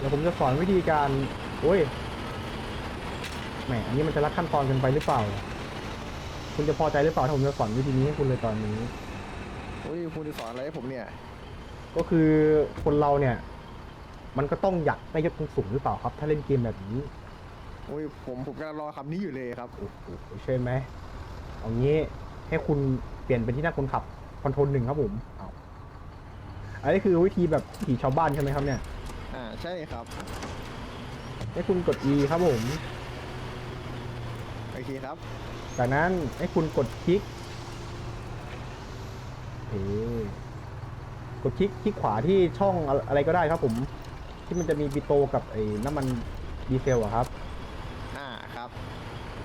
เดี๋ยวผมจะสอนวิธีการ โอ้ย แหม อันนี้มันจะรัดขั้นตอนเกันไปหรือเปล่า คุณจะพอใจหรือเปล่าถ้าผมจะสอนวิธีนี้ให้คุณเลยตอนนี้ โอ้ยคุณจะสอนอะไรให้ผมเนี่ย ก็คือคนเราเนี่ย มันก็ต้องอยากได้ยศสูงๆหรือเปล่าครับ ถ้าเล่นเกมแบบนี้ โอ้ยผมผมกำลังรอคำนี้อยู่เลยครับ โอ้โหใช่ไหมเอางี้ให้คุณเปลี่ยนเป็นที่นั่งคนขับคอนโทรลหนึ่งครับผมเอาอันนี้คือวิธีแบบขี่ชาวบ้านใช่ไหมครับเนี่ย อ่าใช่ครับ ให้คุณกด E ครับผม โอเคครับ จากนั้นให้คุณกดคลิกเฮ้กดคลิกคลิกขวาที่ช่องอะอะไรก็ได้ครับผม ที่มันจะมีปิโตกับไอ้น้ำมันดีเซลอะครับ อ่าครับ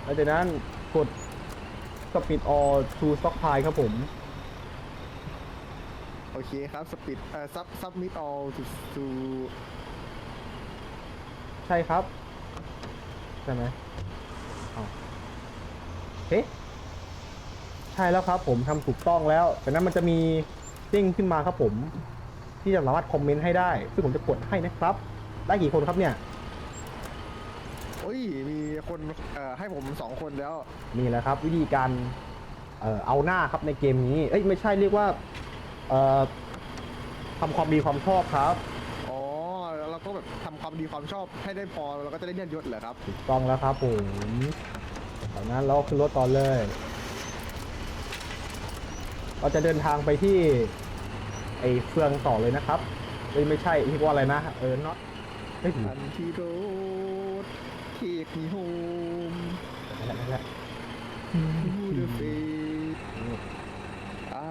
หลังจากนั้นกด Speed All to Stockpile ครับผม โอเคครับสปิดเอ่อซับซับมิดออลทูทูใช่ครับ ใช่ไหมเอาเฮ้ใช่แล้วครับผมทำถูกต้องแล้วจากนั้นมันจะมีเด้งขึ้นมาครับผม ที่จะสามารถคอมเมนต์ให้ได้ ซึ่งผมจะกดให้นะครับ ได้กี่คนครับเนี่ย โอ้ย มีคนเอ่อให้ผมสองคนแล้ว นี่แหละครับ วิธีการเอ่อเอาหน้าครับในเกมนี้ เอ้ยไม่ใช่เรียกว่า เอ่อทำความดีความชอบครับอ๋อแล้วเราก็แบบทำความดีความชอบให้ได้พอเราก็จะได้เลื่อนยศเหรอครับ ถูกต้องแล้วครับผมจากนั้นเราขึ้นรถต่อเลย เราจะเดินทางไปที่ไอ้เฟืองต่อเลยนะครับเอ้ยไม่ใช่เรียกว่าอะไรนะ เออน็อตไม่ถูกอันที่โรดเทคนิโฮมนั่นแหละนั่นแหละทูเดอะเฟส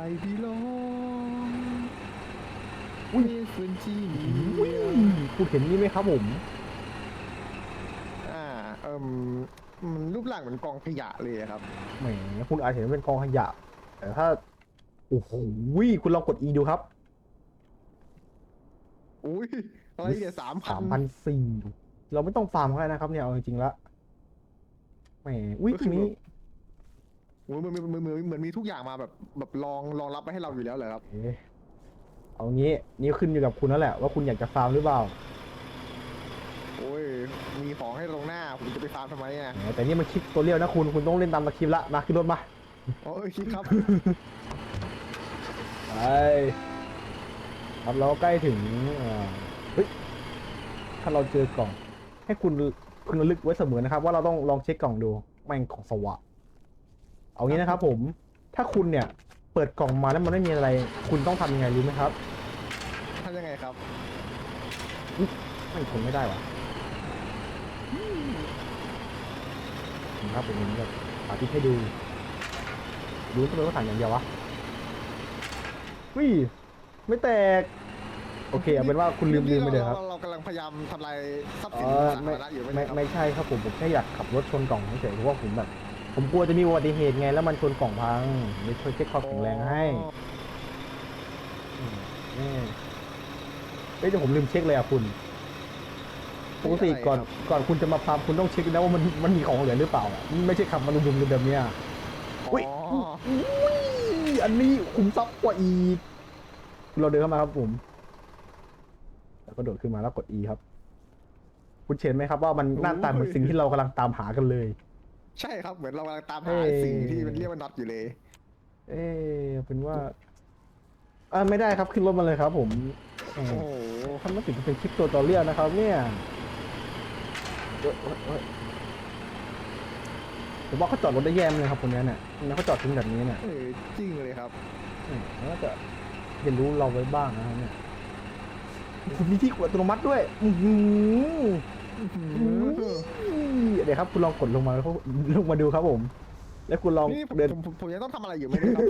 I belong อุ้ยเฟนจีอุ้ยคุณเห็นนี่ไหมครับผมอ่าเอ่มมันรูปร่างเหมือนกองขยะเลยอะครับ แหมคุณอาจเห็นเป็นกองขยะแต่ถ้าโอ้โหคุณลองกด E ดูครับอุ้ยอะไรเนี่ยสามพัสานมพันสี่เราไม่ต้องฟาร์มก็ได้นะครับ เนี่ยเอาจริงๆแล้วแหมอุ้ยตรงนี้ โอ้ยเหมือนเหมือนเหมือนเหมือนมีทุกอย่างมาแบบแบบรองรองรับไว้ให้เราอยู่แล้วเหรอครับ เอ๊ะ เอางี้นี่ขึ้นอยู่กับคุณแล้วแหละ ว่าคุณอยากจะฟาร์มหรือเปล่าโอ้ย มีของให้ตรงหน้า ผมจะไปฟาร์มทำไมอะแหมแต่นี่มันคลิปตัวเรียวนะคุณคุณต้องเล่นตามสคริปต์ละมาขึ้นรถมาโอ้ยคิดครับ ไปครับเราก็ใกล้ถึงเอ่อเฮ้ยถ้าเราเจอกล่อง ให้คุณคุณระลึกไว้เสมอนะครับ ว่าเราต้องลองเช็คกล่องดูแม่งของสวะ เอางี้นะครับผมถ้าคุณเนี่ย เปิดกล่องมาแล้วมันไม่มีอะไร คุณต้องทำยังไงรู้ไหมครับ ทำยังไงครับ ไม่ทนไม่ได้ว่ะครับผมผมแบบสาธิตให้ดู ดูทำไมว่าถ่านอย่างเดียววะวิไม่แตก โอเคเอาเป็นว่าคุณลืมลืมไปเลยครับาเรากำลังพยายามทำลายทรัพย์เอสินอสาไม่ธารณะอยู่ไหมไม่ครับไม่ใช่ครับผมผมแค่อยากขับรถชนกล่องเฉยๆเพราะว่าผมแบบ ผมกลัวจะมีอุบัติเหตุไง แล้วมันชนกล่องพังเลยช่วยเช็คความแข็งแรงให้อ๋ออืมเฮ้ยแต่ผมลืมเช็คเลยอะคุณ ปกติก่อนก่อนคุณจะมาพามคุณต้องเช็คนะว่ามันมันมีของเหลือหรือเปล่าอะไม่ใช่ขับมาดุมๆแบบเนี้ยอุ๊ยอ๋ออุ้ยอันนี้คุมทรัพย์กว่าอีกเราเดินเข้ามาครับผมแล้วก็โดดขึ้นมาแล้วกด E ครับ คุณเห็นไหมครับว่ามันหน้าตาเหมือนสิ่งที่เรากำลังตามหากันเลย ใช่ครับ เหมือนเรากำลังตามเอ้หายสิ่งที่มันเรียกว่าน็อตอยู่เลย เอ๊ะเป็นว่าอ่าไม่ได้ครับขึ้นรถมาเลยครับ ผมแหโอ้มโหทำมาถึงเป็นคลิปตัวต่อเรียวนะครับ เนี่ย เอ้ยเอ้ยเอ้ยผมว่าเขาจอดรถได้แย่มเลยครับคนนี้เนี่ยแล้วเขาจอดทิ้งแบบนี้เนี่ยเออจริงเลยครับอืมแล้วก็จะเรียนรู้เราไว้บ้างนะครับเนี่ยคุณมีที่กดอัตโนมัติด้วย อือหือเดี๋ยวครับคุณลองกดลงมาแล้วลงมาดูครับผม แล้วคุณลองนี่ผมเดินผมผมผมยังต้องทำอะไรอยู่ไหมเนี่ยครับ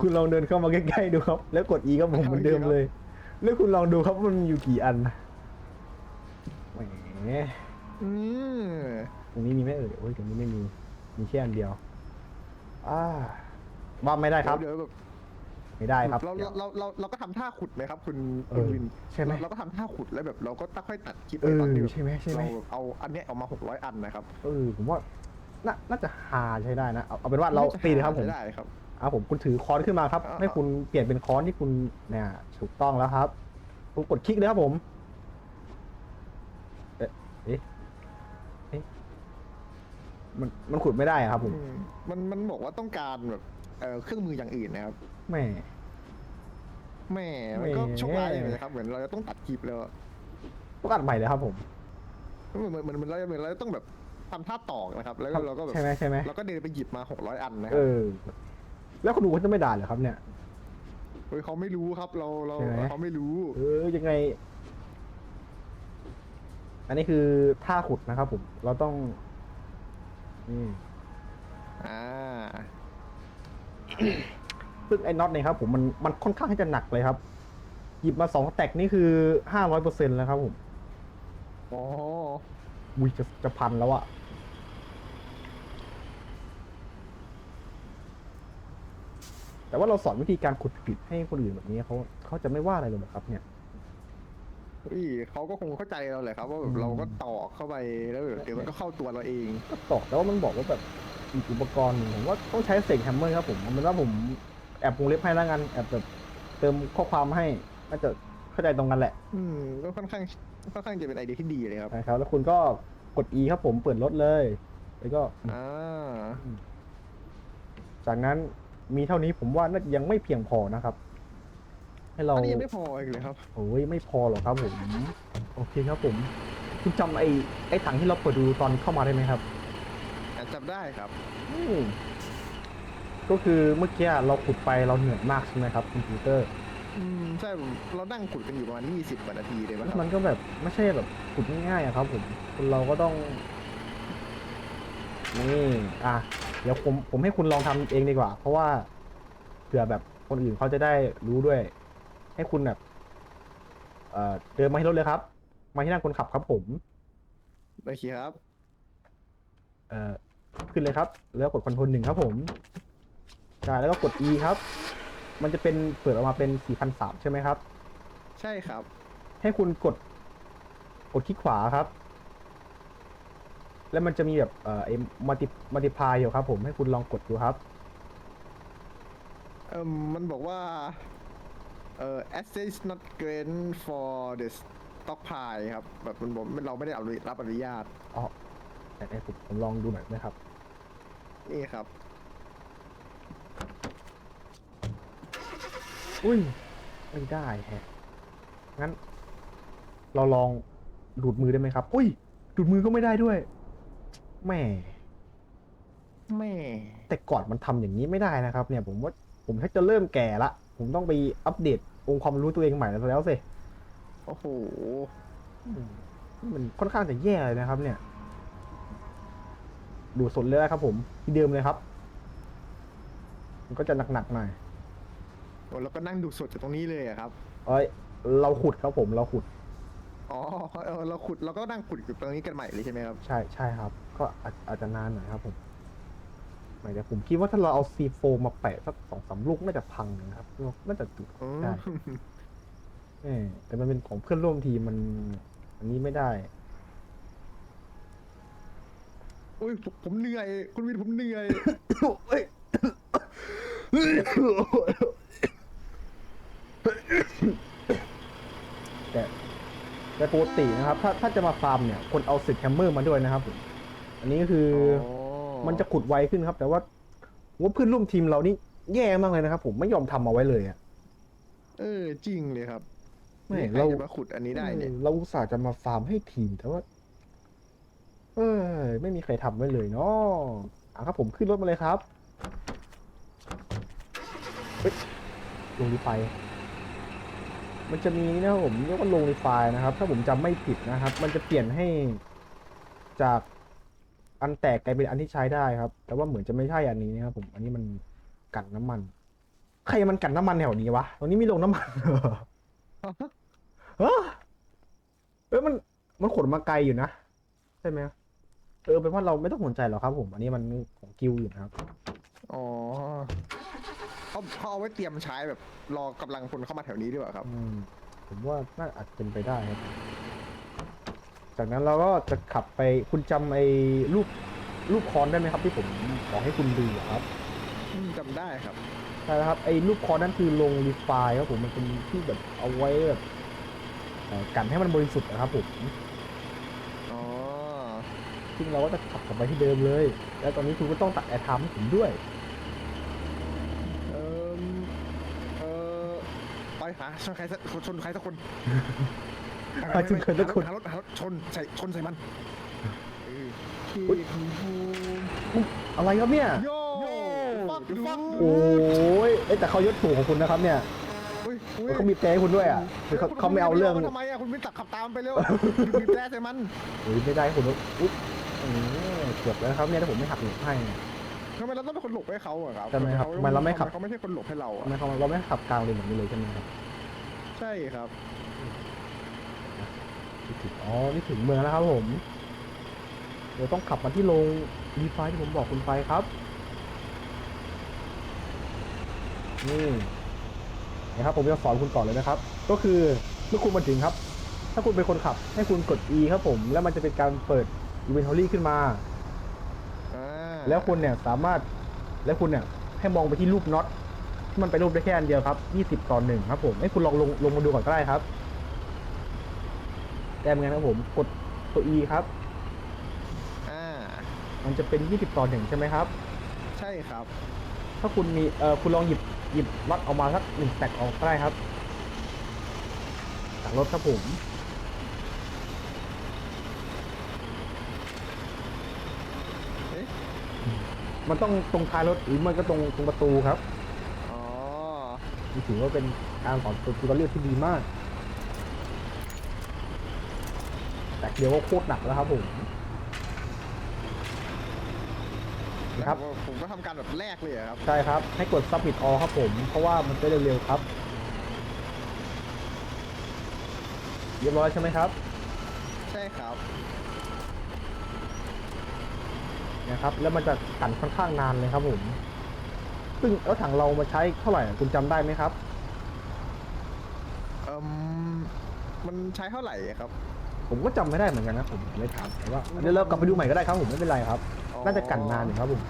คุณลองเดินเข้ามาใกล้ๆดูครับ แล้วกด E ครับผมเหมือนเดิมเลย แล้วคุณลองดูครับว่ามันมีอยู่กี่อันแหม อืมตรงนี้มีไหมเอ่ยโอ้ยตรงนี้ไม่มี มีแค่อันเดียว อ่าว่าไม่ได้ครับ เดี๋ยวแบบไม่ได้ครับ เราเดี๋ยวเราเราเราก็ทำท่าขุดไหมครับ คุณเอคุณอวินใช่ไหมเราก็ทำท่าขุดแล้วแบบ เราก็ค่อยตัดคลิปเออตอนที่แบบใช่ไหมใช่ไหม เราเอาอันเนี้ยออกมาหกร้อยอันนะครับเออผมว่าน่าน่าจะหาใช้ได้นะ เอาเอาเป็นว่าเราตีเลยครับผมได้ครับ เอาผมคุณถือค้อนขึ้นมาครับ อ่า ให้คุณเปลี่ยนเป็นค้อนที่คุณเนี่ยถูกต้องแล้วครับคุณกดคลิกเลยครับผม เอ๊ะเอ๊ะมันมันขุดไม่ได้อะครับผมอืมมันมันบอกว่าต้องการแบบเอ่อเครื่องมืออย่างอื่นนะครับแม่ แม่มันก็แหมโชคร้ายเลยนะครับ เหมือนเราจะต้องตัดคลิปแล้วอะต้องอัดใหม่เลยครับผมเหมือนเหมือนเหมือนเราเหมือนเราต้องแบบทำท่าตอกนะครับ แล้วครัก็บเราก็แบบใช่ไหมใช่ไหมเราก็เดินไปหยิบมาหกร้อยอันนะคเอรับอ แล้วคนดูเขาจะไม่ด่าเหรอครับเนี่ย เฮ้ยเขาไม่รู้ครับ เราเราใช่ไหม เขาไม่รู้ เออยังไง อันนี้คือท่าขุดนะครับผม เราต้องอืมอ่า ซึ่งไอ้น็อตเนี่ยครับผมมันมันค่อนข้างที่จะหนักเลยครับ หยิบมาสองแตกนี่คือห้าร้อยเปอร์เซ็นต์แล้วครับผมอ๋ออุ้ยจะจะพันแล้วอะแต่ว่าเราสอนวิธีการขุดผิดให้คนอื่นแบบนี้เขาเขาจะไม่ว่าอะไรเลยเหรอครับเนี่ย เฮ้ยเขาก็คงเข้าใจเราแหละครับว่าแบอืบมเราก็ตอกเข้าไปแล้วแบบเดี๋ยวมันก็เข้าตัวเราเอง ก็ตอกแต่ว่ามันบอกว่าแบบอีกอุปกรณ์หนึ่งผมว่าต้องใช้เสียงแฮมเมอร์ครับผมเอาเป็นว่าผมแอบวงเล็บให้แล้วกันแอบแบบเติมข้อความให้น่าจะเข้าใจตรงกันแหละอืมก็ค่อนข้างค่อนข้างจะเป็นไอเดียที่ดีเลยครับนะครับ แล้วคุณก็กด E ครับผมเปิดรถเลย แล้วก็อ่าจากนั้นมีเท่านี้ผมว่าน่าจะยังไม่เพียงพอนะครับ ให้เราอันนี้ยังไม่พออีกเลยครับ โอ้ยไม่พอหรอกครับผมโอเคครับผมคุณจำไอ้ไอ้ถังที่เราเปิดดูตอนเข้ามาได้ไหมครับอาจจำได้ครับ อืมก็คือเมื่อกี้เราขุดไปเราเหนื่อยมากใช่ไหมครับคอมพิวเตอร์อืมใช่เรานั่งขุดกันอยู่ประมาณ20กว่านาทีเลยแล้มั้งวครับมันก็แบบไม่ใช่แบบขุดง่ายๆอะครับผมคนเราก็ต้องนี่อะเดี๋ยวผมผมให้คุณลองทำเองดีกว่า เพราะว่าเผื่อแบบคนอื่นเขาจะได้รู้ด้วย ให้คุณแบบเอ่อเดินมาที่รถเลยครับ มาที่นั่งคนขับครับผม โอเคครับ เอ่อขึ้นเลยครับ แล้วกดคอนโทรลหนึ่งครับผมใช่แล้วก็กด E ครับ มันจะเป็นเปิดออกมาเป็น4,003ใช่ไหมครับ ใช่ครับ ให้คุณกด กดคลิกขวาครับ แล้วมันจะมีแบบเอ่อไอ้มัลติมัลติพายอยู่ครับผมให้คุณลองกดดูครับ เอ่มมันบอกว่า เอ่อ access not grant for the stockpile ครับ แบบมันบอกเราไม่ได้เอารับอนุญาต อ๋อแต่ให้ผมผมลองดูหน่อยนะครับ นี่ครับ อุ้ย ไม่ได้แฮะ งั้น เราลองดูดมือได้ไหมครับ อุ้ย ดูดมือก็ไม่ได้ด้วย แหม่ แม่ แต่ก่อนมันทำอย่างนี้ไม่ได้นะครับ เนี่ยผมว่าผมถ้าจะเริ่มแก่ละ ผมต้องไปอัปเดต องค์ความรู้ตัวเองใหม่แล้วแล้วสิโอ้โหอืมมันค่อนข้างจะแย่เลยนะครับ เนี่ย ดูดสดเลยนะครับ ผมที่เดิมเลยครับ มันก็จะหนักๆหน่อยโอ้แล้วก็นั่งดูสดจากตรงนี้เลยอะครับเอ้ยเราขุดครับผมเราขุดอ๋อเออเราขุดเราก็นั่งขุดอยู่ตรงนี้กันใหม่เลยใช่ไหมครับ ใช่ใช่ครับ ก็อาจอาจจะนานหน่อยครับผม หมายแต่ผมคิดว่าถ้าเราเอาซีโฟมาแปะสักสองสามลูกน่าจะพังนะครับน่าจะจุดอืมได้เออแต่มันเป็นของเพื่อนร่วมทีมมัน อันนี้ไม่ได้อุ้ยผมผมเหนื่อย คุณวินผมเหนื่อยเอ้ยแต่แต่ปกตินะครับ ถ้าถ้าจะมาฟาร์มเนี่ยคนเอาสิทแฮมเมอร์มาด้วยนะครับผมอันนี้ก็คืออ มันจะขุดไวขึ้นครับ แต่ว่าผมว่าเพื่อนร่วมทีมเรานี่แย่มากเลยนะครับ ผมไม่ยอมทำเอาไว้เลยอะ เออ จริงเลยครับไม่ใครเรา จะมาขุดอันนี้ได้เนี่ยออเราอุตส่าห์จะมาฟาร์มให้ทีมแต่ว่า เออไม่มีใครทำไว้เลยเนาะอะครับผมขึ้นรถมาเลยครับเฮ้ยลงรีไฟมันจะมีนะครับผมเรียกว่าลงรีไฟนะครับ ถ้าผมจำไม่ผิดนะครับ มันจะเปลี่ยนให้จาก อันแตกกลายเป็นอันที่ใช้ได้ครับ แต่ว่าเหมือนจะไม่ใช่อันนี้นะครับผมอันนี้มันกันน้ำมัน ใครมันกันน้ำมันแถวนี้วะตรงนี้มีลงน้ำมันเหรอเออเออมันมันขนมาไกลอยู่นะใช่ไหมเออเป็นว่าเราไม่ต้องสนใจหรอกครับผม อันนี้มันของกิลอยู่นะครับอ๋อเขาเขาเอาไว้เตรียมใช้แบบรอกำลังพลเข้ามาแถวนี้ด้วยเหรอครับ อืมผมว่าน่าอาจเป็นไปได้ครับ จากนั้นเราก็จะขับไปคุณจำไอ้รูปรูปคอนได้ไหมครับ ที่ผมบอกให้คุณดูอะครับอืมจำได้ครับ ใช่แล้วครับไอ้รูปคอนนั่นคือลงรีไฟล์ครับผมมันเป็นที่แบบเอาไว้แบบเอ่อกันให้มันบริสุทธิ์นะครับผมอ๋อ ซึ่งเราก็จะขับกลับไปที่เดิมเลย แล้วตอนนี้คุณก็ต้องตัดแอร์ไทม์ให้ผมด้วย เออเออไปหาชนใครสักชนใครสักคน หาชนใครสักคนหารถหารถชนใส่ชนใส่มันเอออุ๊ยอะไรครับเนี่ย โย่ฟักฟักโอ้ยเอ้ยแต่เขายศถูกของคุณนะครับเนี่ยอุ้ยอุ้ยเขามีเตะให้คุณด้วยอะคือเขาเขาไม่เอาเรื่องทำไมอะคุณไม่ตักขับตามไปเร็วบีบแตรใส่มันเฮ้ยไม่ได้คุณอุ๊ยอืมเกือบแล้วนะครับเนี่ยถ้าผมไม่หักหลบให้ ทำไมเราต้องเป็นคนหลบให้เขาอะครับใช่ไหมครับทำไมเราไม่ขับ เขาไม่ใช่คนหลบให้เราทำอะไมเขาเราไม่ขับกลางเลนแบบนี้เลยใช่ไหมครับ ใช่ครับ นี่ถึงอ๋อ นี่ถึงเมืองแล้วครับผม เดี๋ยวต้องขับมาที่โรงดีไฟที่ผมบอกคุณไปครับ นี่นะครับผมจะสอนคุณก่อนเลยนะครับ ก็คือเมื่อคุณมาถึงครับ ถ้าคุณเป็นคนขับ ให้คุณกด E ครับผม แล้วมันจะเป็นการเปิด inventory ขึ้นมาอ่าแล้วคุณเนี่ยสามารถแล้วคุณเนี่ยให้มองไปที่รูปน็อตที่มันเป็นรูปได้แค่อันเดียวครับ 20 ต่อหนึ่งครับผมให้คุณลองลงลงมาดูก่อนก็ได้ครับ แต้มไงนะครับผมกดตัว E ครับ อ่า มันจะเป็น 20 ต่อหนึ่งใช่ไหมครับ ใช่ครับ ถ้าคุณมีเอ่อคุณลองหยิบหยิบน็อตออกมาสักหนึ่งแตกออกก็ได้ครับจากรถครับผม เอ๊ะ มันต้องตรงท้ายรถหรือมันก็ตรงตรงประตูครับอ๋อนี่ถือว่าเป็นการสอนตัวตัวเลือกที่ดีมาก แต่เดียวก็โคตรหนักแล้วครับผมนะครับแล้วผมก็ทำการแบบแรกเลยอะครับ ใช่ครับ ให้กด submit all ครับผม เพราะว่ามันจะเร็วๆครับ เรียบร้อยใช่ไหมครับ ใช่ครับนะครับ แล้วมันจะกันค่อนข้างนานเลยครับผม ซึ่งแล้วถังเรามาใช้เท่าไหร่คุณจำได้ไหมครับ เอ่มมันใช้เท่าไหร่อะครับ ผมก็จำไม่ได้เหมือนกันนะผมเลยถามแต่ว่าเดี๋ยวเรากลับไปดูใหม่ก็ได้ครับผมไม่เป็นไรครับอ๋อน่าจะกันนานอยู่ครับผม